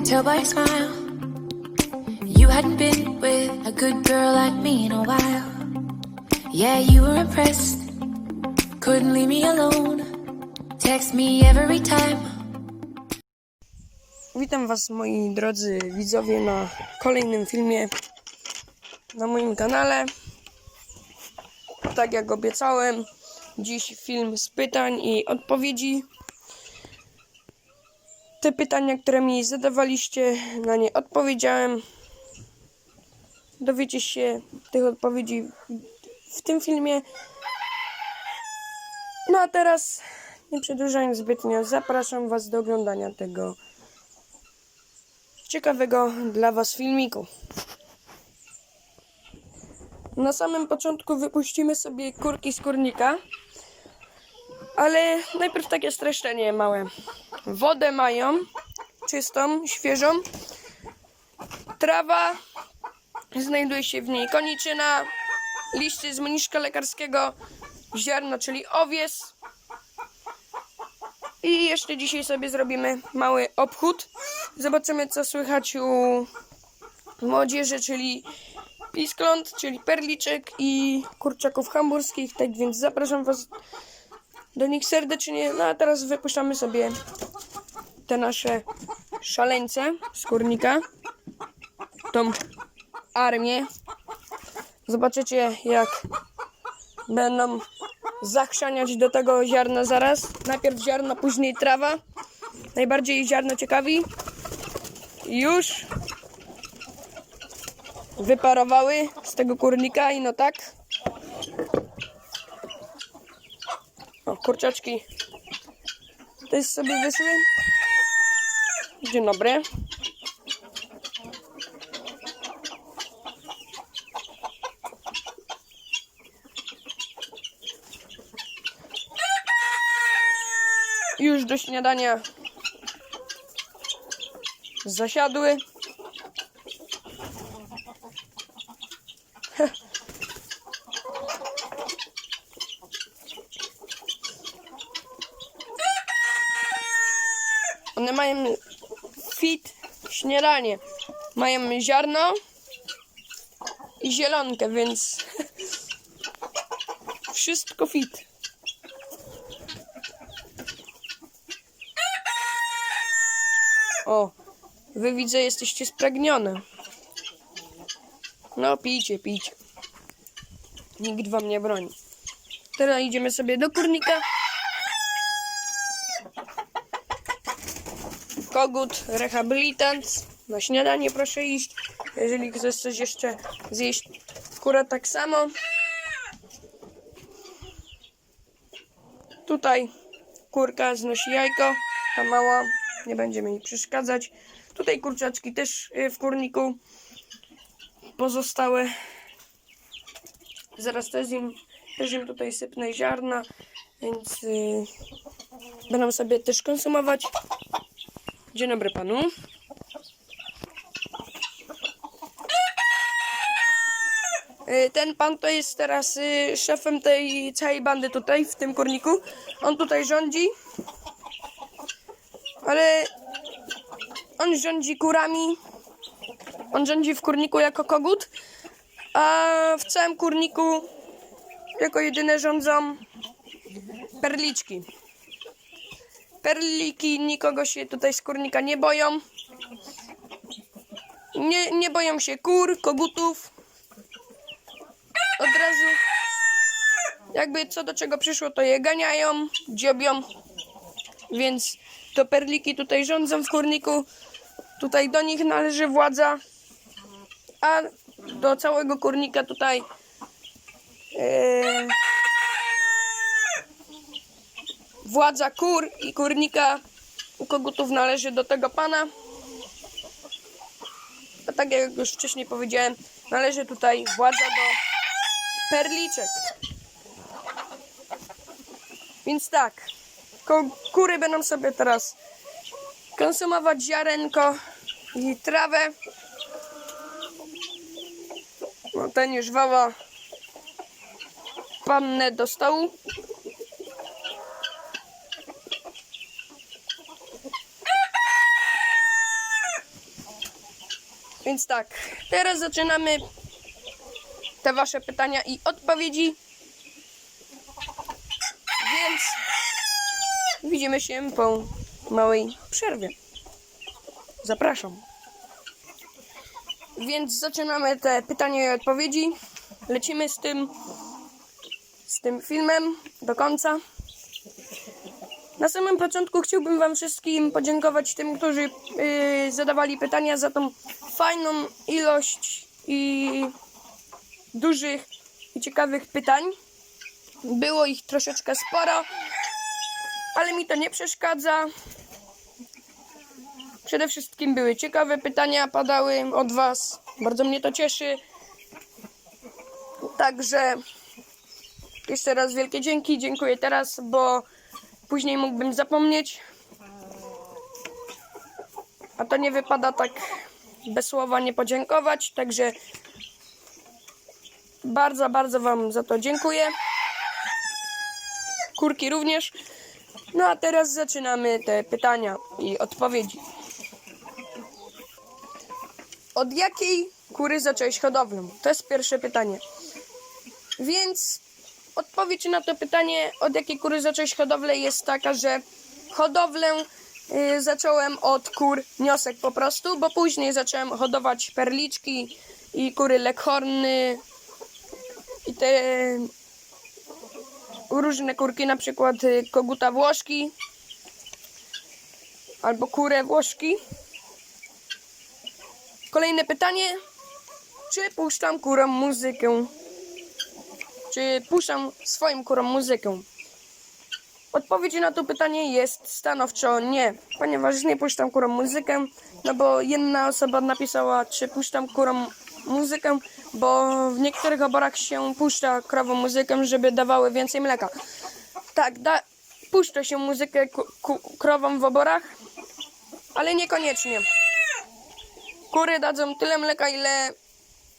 could tell by your smile. You hadn't been with a good girl like me in a while. Yeah, you were impressed. Couldn't leave me alone. Text me every time. Witam Was moi drodzy widzowie na kolejnym filmie na moim kanale. Tak jak obiecałem, dziś film z pytań i odpowiedzi. Te pytania, które mi zadawaliście, na nie odpowiedziałem. Dowiecie się tych odpowiedzi w tym filmie. No a teraz, nie przedłużając zbytnio, zapraszam Was do oglądania tego ciekawego dla Was filmiku. Na samym początku wypuścimy sobie kurki z kurnika, ale najpierw takie streszczenie małe. Wodę mają, czystą, świeżą. Trawa, znajduje się w niej koniczyna, liście z mniszka lekarskiego, ziarno, czyli owies, i jeszcze dzisiaj sobie zrobimy mały obchód. Zobaczymy, co słychać u młodzieży, czyli piskląt, czyli perliczek i kurczaków hamburskich. Tak więc zapraszam Was do nich serdecznie. No a teraz wypuszczamy sobie te nasze szaleńce z kurnika. Tą armię. Zobaczycie, jak będą zachrzaniać do tego ziarna zaraz. Najpierw ziarno, później trawa. Najbardziej ziarno ciekawi. Już wyparowały z tego kurnika i no tak. O, kurczaczki też sobie wyszły. Dzień dobry. już do śniadania zasiadły. One mają fit śniadanie. Mają ziarno i zielonkę, więc wszystko fit. O, wy widzę, jesteście spragnione. No, pijcie, pijcie. Nikt wam nie broni. Teraz idziemy sobie do kurnika. Kogut, rehabilitant. Na śniadanie proszę iść. Jeżeli chcesz coś jeszcze zjeść, kura tak samo. Tutaj kurka znosi jajko, ta mała nie będziemy jej przeszkadzać. Tutaj kurczaczki też y, w kurniku pozostałe. Zaraz też im, też im tutaj sypnę ziarna, więc yy, będą sobie też konsumować. Dzień dobry panu. Y, Ten pan to jest teraz y, szefem tej całej bandy tutaj, w tym kurniku. On tutaj rządzi ale on rządzi kurami. On rządzi w kurniku jako kogut, a w całym kurniku jako jedyne rządzą perliczki. Perliki nikogo się tutaj z kurnika nie boją. Nie, nie boją się kur, kogutów. Od razu jakby co do czego przyszło, to je ganiają, dziobią. Więc to perliki tutaj rządzą w kurniku. Tutaj do nich należy władza. A do całego kurnika tutaj e, władza kur i kurnika u kogutów należy do tego pana. A tak jak już wcześniej powiedziałem, należy tutaj władza do perliczek. Więc tak, kury będą sobie teraz konsumować ziarenko i trawę. No ten już woła pannę do stołu. Więc tak, teraz zaczynamy te wasze pytania i odpowiedzi. Więc widzimy się po małej przerwie. Zapraszam. Więc zaczynamy te pytania i odpowiedzi. Lecimy z tym z tym filmem do końca. Na samym początku chciałbym Wam wszystkim podziękować tym, którzy yy, zadawali pytania za tą fajną ilość i dużych i ciekawych pytań. Było ich troszeczkę sporo, ale mi to nie przeszkadza. Przede wszystkim były ciekawe pytania, padały od Was. Bardzo mnie to cieszy. Także jeszcze raz wielkie dzięki. Dziękuję teraz, bo później mógłbym zapomnieć. A to nie wypada tak bez słowa nie podziękować. Także bardzo, bardzo Wam za to dziękuję. Kurki również. No a teraz zaczynamy te pytania i odpowiedzi. Od jakiej kury zacząłeś hodowlę? To jest pierwsze pytanie. Więc odpowiedź na to pytanie, od jakiej kury zacząłeś hodowlę, jest taka, że hodowlę y, zacząłem od kur niosek po prostu, bo później zacząłem hodować perliczki i kury leghorny i te różne kurki, na przykład y, koguta włoszki albo kurę włoszki. Kolejne pytanie. Czy puszczam kurom muzykę? Czy puszczam swoim kurom muzykę? Odpowiedź na to pytanie jest stanowczo nie, ponieważ nie puszczam kurom muzykę, no bo jedna osoba napisała, czy puszczam kurom muzykę, bo w niektórych oborach się puszcza krowom muzykę, żeby dawały więcej mleka. Tak, da, puszcza się muzykę krowom w oborach, ale niekoniecznie. Kury dadzą tyle mleka, ile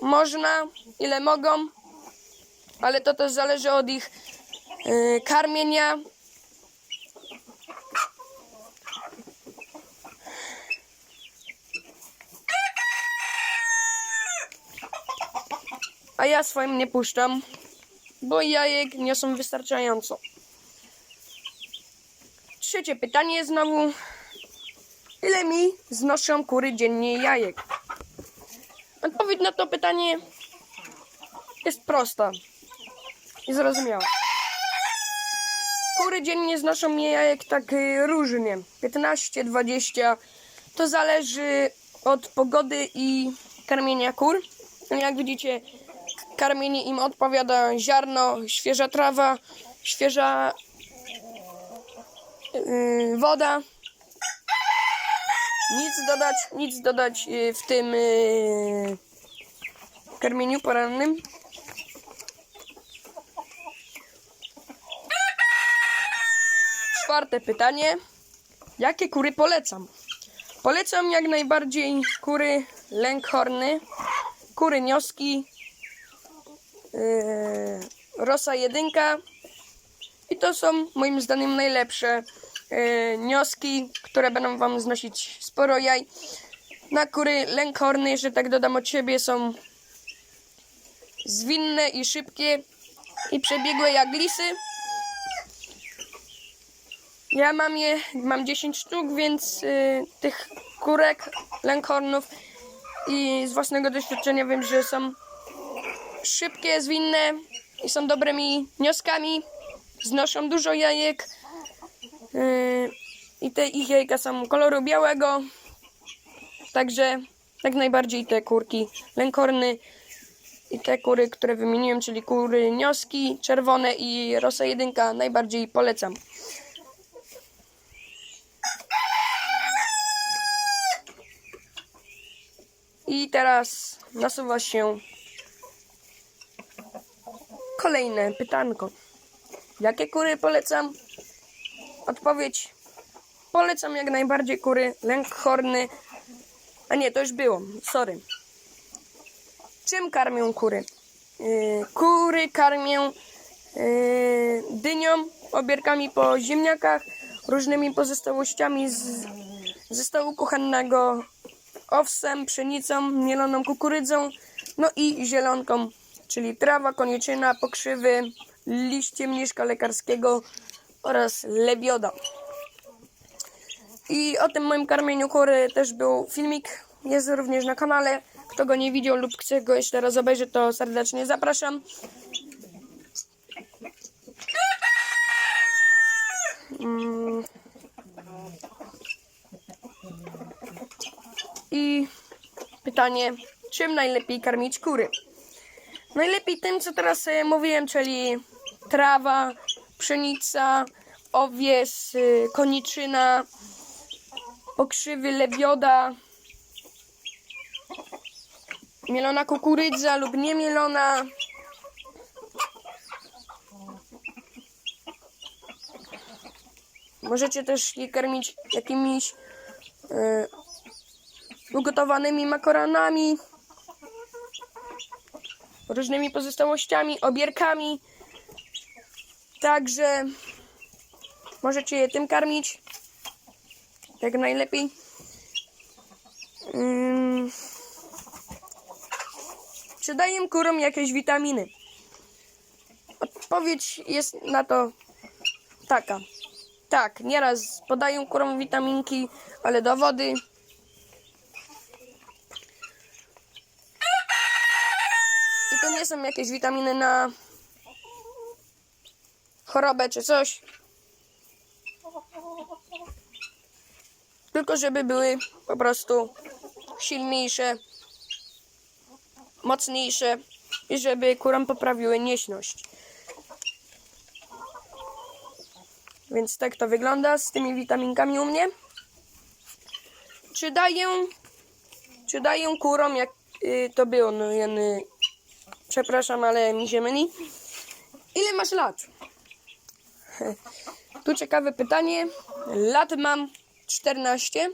można, ile mogą, ale to też zależy od ich y, karmienia. A ja swoim nie puszczam, bo jajek niosą wystarczająco. Trzecie pytanie znowu. Ile mi znoszą kury dziennie jajek? Odpowiedź na to pytanie jest prosta i zrozumiała. Kury dziennie znoszą mnie jajek tak y, różnie. 15, 20. To zależy od pogody i karmienia kur. Jak widzicie, karmienie im odpowiada ziarno, świeża trawa, świeża yy, woda. Nic dodać, nic dodać yy, w tym yy, karmieniu porannym. Czwarte pytanie. Jakie kury polecam? Polecam jak najbardziej kury lękhorny, kury nioski, yy, rosa jedynka i to są moim zdaniem najlepsze yy, nioski, które będą wam znosić sporo jaj. Na kury lękhorny, jeszcze tak dodam od siebie, są zwinne i szybkie i przebiegłe jak lisy. Ja mam je, mam 10 sztuk, więc y, tych kurek, lękhornów i z własnego doświadczenia wiem, że są szybkie, zwinne i są dobrymi wnioskami. Znoszą dużo jajek y, i te ich jajka są koloru białego. Także jak najbardziej te kurki lękorny i te kury, które wymieniłem, czyli kury nioski, czerwone i rosa jedynka najbardziej polecam. I teraz nasuwa się kolejne pytanko. Jakie kury polecam? Odpowiedź. Polecam jak najbardziej kury lękhorny. A nie, to już było. Sorry. Czym karmią kury? Yy, kury karmią yy, dynią, obierkami po ziemniakach, różnymi pozostałościami z, ze stołu kuchennego owsem, pszenicą, mieloną kukurydzą, no i zielonką, czyli trawa, koniczyna, pokrzywy, liście mniszka lekarskiego oraz lebioda. I o tym moim karmieniu kury też był filmik, jest również na kanale. Kto go nie widział lub chce go jeszcze raz obejrzeć, to serdecznie zapraszam. Mm. I pytanie, czym najlepiej karmić kury? Najlepiej tym, co teraz e, mówiłem, czyli trawa, pszenica, owies, y, koniczyna, pokrzywy, lebioda, mielona kukurydza lub niemielona. Możecie też je karmić jakimiś e, ugotowanymi makaronami, różnymi pozostałościami, obierkami. Także możecie je tym karmić jak najlepiej. Ym, Czy daję kurom jakieś witaminy? Odpowiedź jest na to taka. Tak, nieraz podają kurom witaminki, ale do wody. Są jakieś witaminy na chorobę czy coś. Tylko żeby były po prostu silniejsze, mocniejsze i żeby kurom poprawiły nieśność. Więc tak to wygląda z tymi witaminkami u mnie. Czy daję, czy daję kurom, jak y, to było, no jeny, przepraszam, ale mi się myli. Ile masz lat? Tu ciekawe pytanie. Lat mam 14.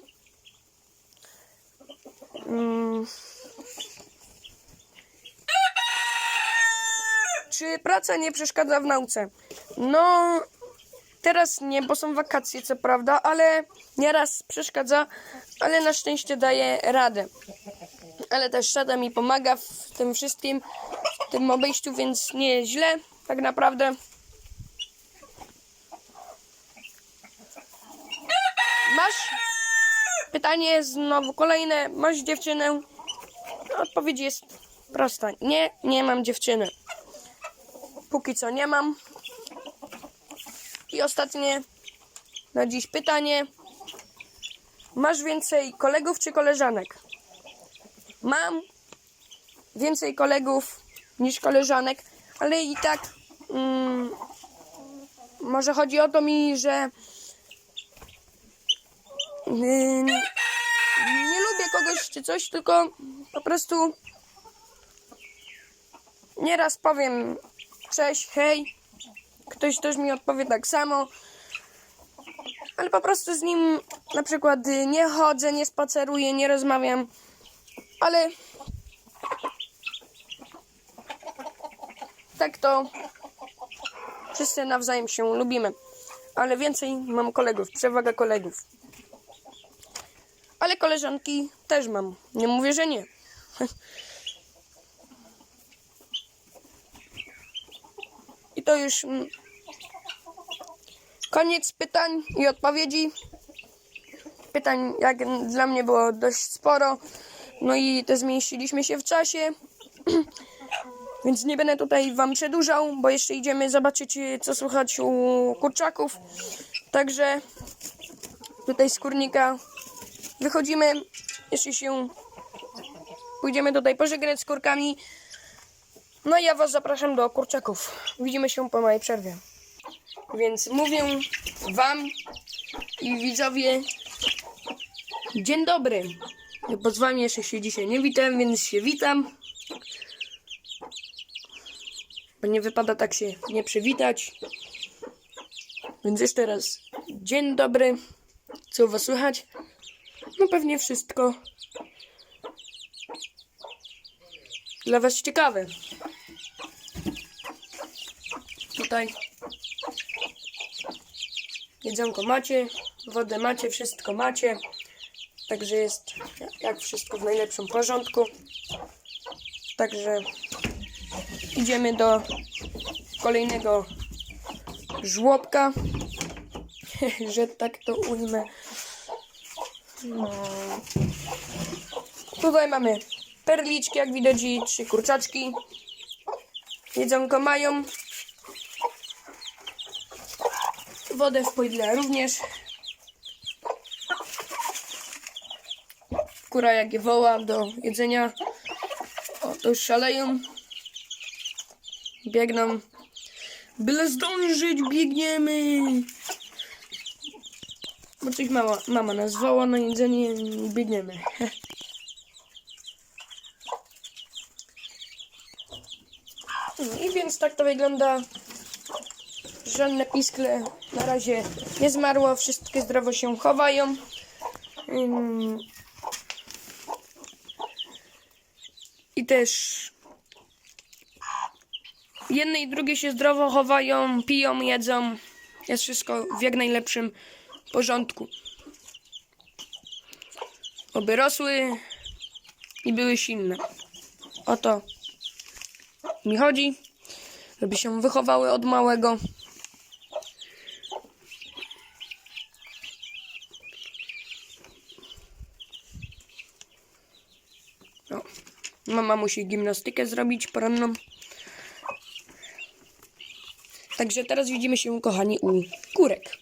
Mm. Czy praca nie przeszkadza w nauce? No, teraz nie, bo są wakacje, co prawda, ale nieraz przeszkadza, ale na szczęście daje radę. Ale też szata mi pomaga w tym wszystkim, tym obejściu, więc nie jest źle, tak naprawdę. Masz? Pytanie znowu kolejne. Masz dziewczynę? Odpowiedź jest prosta. Nie, nie mam dziewczyny. Póki co nie mam. I ostatnie na dziś pytanie. Masz więcej kolegów czy koleżanek? Mam więcej kolegów niż koleżanek, ale i tak mm, może chodzi o to mi, że Yy, nie lubię kogoś czy coś, tylko po prostu nieraz powiem cześć, hej, ktoś też mi odpowie tak samo, ale po prostu z nim na przykład nie chodzę, nie spaceruję, nie rozmawiam, ale tak to wszyscy nawzajem się lubimy, ale więcej mam kolegów, przewaga kolegów. Ale koleżanki też mam. Nie mówię, że nie. I to już mm, koniec pytań i odpowiedzi. Pytań, jak dla mnie, było dość sporo. No i te zmieściliśmy się w czasie. Więc nie będę tutaj Wam przedłużał, bo jeszcze idziemy zobaczyć, co słychać u kurczaków. Także tutaj z kurnika wychodzimy, jeszcze się pójdziemy tutaj pożegnać z kurkami. No i ja was zapraszam do kurczaków. Widzimy się po mojej przerwie. Więc mówię wam i widzowie dzień dobry. Bo z wami jeszcze się dzisiaj nie witam, więc się witam. Bo nie wypada tak się nie przywitać. Więc jeszcze raz dzień dobry. Co was słychać? No pewnie wszystko dla Was ciekawe. Tutaj jedzonko macie, wodę macie, wszystko macie. Także jest jak wszystko w najlepszym porządku. Także idziemy do kolejnego żłobka, że tak to ujmę. No. Tutaj mamy perliczki, jak widać, i trzy kurczaczki. Jedzonko mają. Wodę w pojdle również. Kura jak je woła do jedzenia. O, to już szaleją. Biegną. Byle zdążyć, biegniemy. Bo coś mama, mama nas woła na jedzenie i biegniemy. I więc tak to wygląda. Żadne piskle na razie nie zmarło, wszystkie zdrowo się chowają. I też jedne i drugie się zdrowo chowają, piją, jedzą. Jest wszystko w jak najlepszym porządku. Oby rosły i były silne. O to mi chodzi, żeby się wychowały od małego. O, mama musi gimnastykę zrobić poranną. Także teraz widzimy się, kochani, u kurek.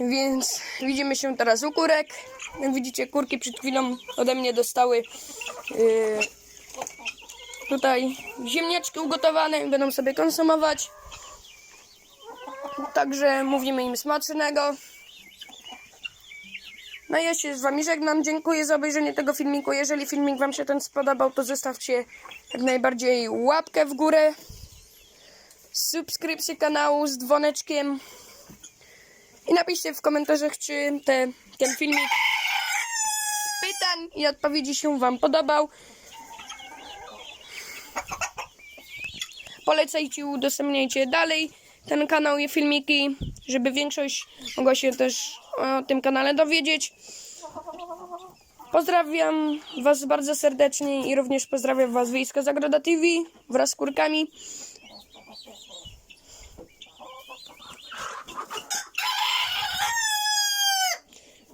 Więc widzimy się teraz u kurek. Widzicie, kurki przed chwilą ode mnie dostały yy, tutaj ziemniaczki ugotowane i będą sobie konsumować. Także mówimy im smacznego. No ja się z wami żegnam. Dziękuję za obejrzenie tego filmiku. Jeżeli filmik wam się ten spodobał, to zostawcie jak najbardziej łapkę w górę. Subskrypcję kanału z dzwoneczkiem. I napiszcie w komentarzach, czy te, ten filmik pytań i odpowiedzi się Wam podobał. Polecajcie, udostępniajcie dalej ten kanał i filmiki, żeby większość mogła się też o tym kanale dowiedzieć. Pozdrawiam Was bardzo serdecznie i również pozdrawiam Was Wiejska Zagroda TV wraz z kurkami.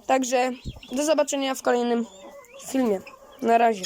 Także do zobaczenia w kolejnym filmie. Na razie.